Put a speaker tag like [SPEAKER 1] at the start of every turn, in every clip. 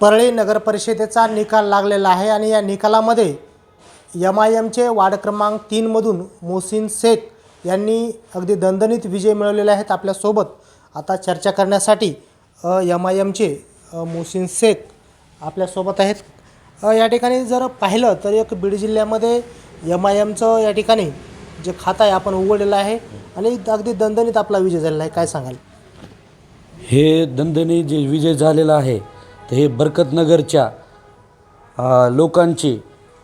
[SPEAKER 1] परळी नगर परिषदेचा निकाल लागलेला आहे आणि या निकालामध्ये एम आय एमचे वार्ड क्रमांक तीनमधून मोहसिन शेख यांनी अगदी दणदणीत विजय मिळवलेले आहेत आपल्यासोबत. आता चर्चा करण्यासाठी एम आय एमचे मोहसिन शेख आपल्यासोबत आहेत. या ठिकाणी जर पाहिलं तर एक बीड जिल्ह्यामध्ये एम आय एमचं या ठिकाणी जे खातं आहे आपण उघडलेलं आहे आणि अगदी दणदणीत आपला विजय झालेला आहे. काय सांगाल?
[SPEAKER 2] हे दणदणी जे विजय झालेला आहे तर हे बरकतनगरच्या लोकांची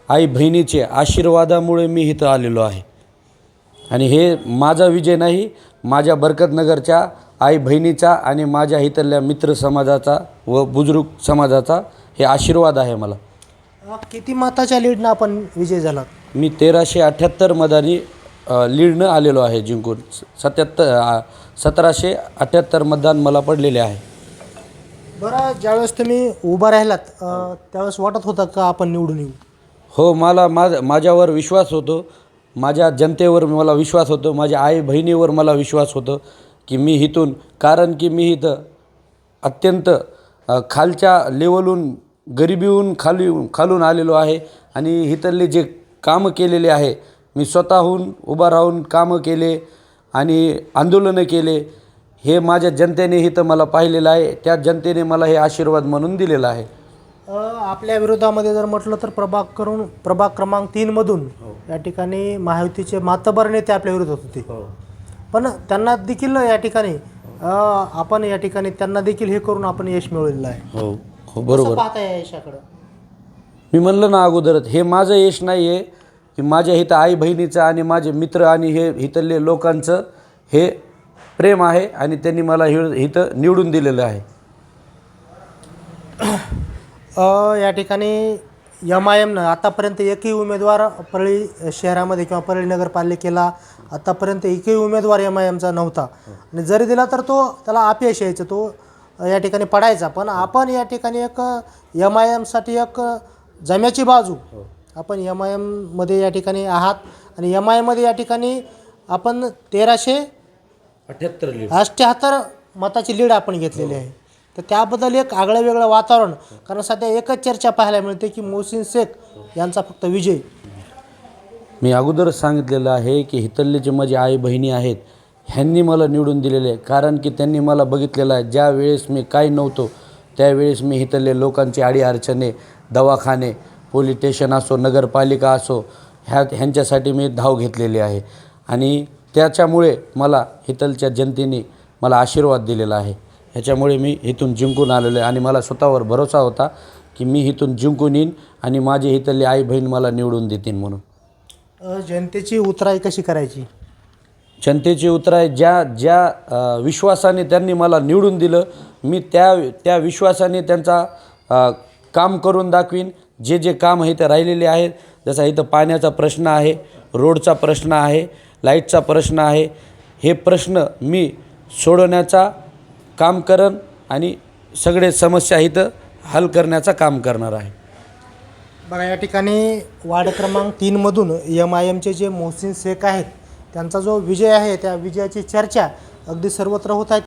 [SPEAKER 2] आई बहिणीचे आशीर्वादामुळे मी इथं आलेलो आहे. आणि हे माझा विजय नाही माझ्या बरकतनगरच्या आई बहिणीचा आणि माझ्या इथल्या मित्र समाजाचा व बुजुर्ग समाजाचा हे आशीर्वाद आहे मला.
[SPEAKER 1] अ, किती मताच्या लीडनं आपण विजय झालात
[SPEAKER 2] मी तेराशे अठ्ठ्याहत्तर मतांनी अ, लीडनं आलेलो आहे जिंकून. सत्याहत्तर सतराशे अठ्ठ्याहत्तर मतदान मला पडलेले आहे.
[SPEAKER 1] बरं ज्यावेळेस तुम्ही उभा राहिलात त्यावेळेस वाटत होतं का आपण निवडून येऊ?
[SPEAKER 2] हो मला माझ माझ्यावर विश्वास होतो. माझ्या जनतेवर मला विश्वास होतो. माझ्या आई बहिणीवर मला विश्वास होतो की मी इथून कारण की मी इथं अत्यंत अ, खालच्या लेवलहून गरिबीहून खाली खालून आलेलो आहे आणि इथले जे कामं केलेले आहे मी स्वतःहून उभा राहून कामं केले आणि आंदोलनं केले. हे माझ्या जनतेने इथं मला पाहिलेलं आहे. त्या जनतेने मला हे आशीर्वाद म्हणून दिलेला आहे.
[SPEAKER 1] आपल्या विरोधामध्ये जर म्हटलं तर प्रभाग करून प्रभाग क्रमांक तीनमधून या ठिकाणी महायुतीचे मातबर नेते आपल्या विरोधात होते. पण त्यांना देखील या ठिकाणी आपण या ठिकाणी त्यांना देखील हे करून आपण यश मिळवलेलं आहे.
[SPEAKER 2] हो. हो बरोबर.
[SPEAKER 1] कसं पाहता या यशाकडं?
[SPEAKER 2] मी म्हणलं ना अगोदरच हे माझं यश नाही आहे की माझ्या इथं आई बहिणीचं आणि माझे मित्र आणि हे इथले लोकांचं हे प्रेम आहे आणि त्यांनी मला हि इथं निवडून दिलेलं आहे.
[SPEAKER 1] या ठिकाणी एम आय एमनं आतापर्यंत एकही उमेदवार परळी शहरामध्ये किंवा परळी नगरपालिकेला आतापर्यंत एकही उमेदवार एम आय एमचा नव्हता. आणि जरी दिला तर तो त्याला अपयश यायचं तो या ठिकाणी पडायचा. पण आपण या ठिकाणी एक एम आय एमसाठी एक जम्याची बाजू. आपण एम आय एममध्ये या ठिकाणी आहात आणि एम आय एममध्ये या ठिकाणी आपण तेराशे
[SPEAKER 2] अठ्याहत्तर
[SPEAKER 1] अठ्ठ्याहत्तर मताची लीड आपण घेतलेली आहे. तर त्याबद्दल एक आगळं वेगळं वातावरण कारण सध्या एकच चर्चा पाहायला मिळते की मोहसिन शेख यांचा फक्त विजय.
[SPEAKER 2] मी अगोदरच सांगितलेलं आहे की इथले जे माझे आई बहिणी आहेत ह्यांनी मला निवडून दिलेले आहे. कारण की त्यांनी मला बघितलेलं आहे ज्या वेळेस मी काही नव्हतो त्यावेळेस मी इथले लोकांची अडीअडचणे दवाखाने पोलीस स्टेशन असो नगरपालिका असो ह्या ह्यांच्यासाठी मी धाव घेतलेली आहे. आणि त्याच्यामुळे मला इथलच्या जनतेने मला आशीर्वाद दिलेला आहे. ह्याच्यामुळे मी इथून जिंकून आलेलो आहे आणि मला स्वतःवर भरोसा होता की मी इथून जिंकून येईन आणि माझे इथले आई बहीण मला निवडून देतील म्हणून.
[SPEAKER 1] जनतेची उतराई कशी करायची?
[SPEAKER 2] जनतेची उतराय ज्या ज्या विश्वासाने त्यांनी मला निवडून दिलं मी त्या त्या विश्वासाने त्यांचा काम करून दाखवीन. जे जे काम इथं राहिलेले आहेत जसा इथं पाण्याचा प्रश्न आहे रोडचा प्रश्न आहे लाईटचा प्रश्न आहे. हे प्रश्न मी सोडवण्याचा काम करन आणि सगळे समस्या इथं हल करण्याचा काम करणार आहे.
[SPEAKER 1] बघा या ठिकाणी वार्ड क्रमांक तीनमधून एम आय एमचे जे मोहसिन शेख आहेत त्यांचा जो विजय आहे त्या विजयाची चर्चा अगदी सर्वत्र होत आहे.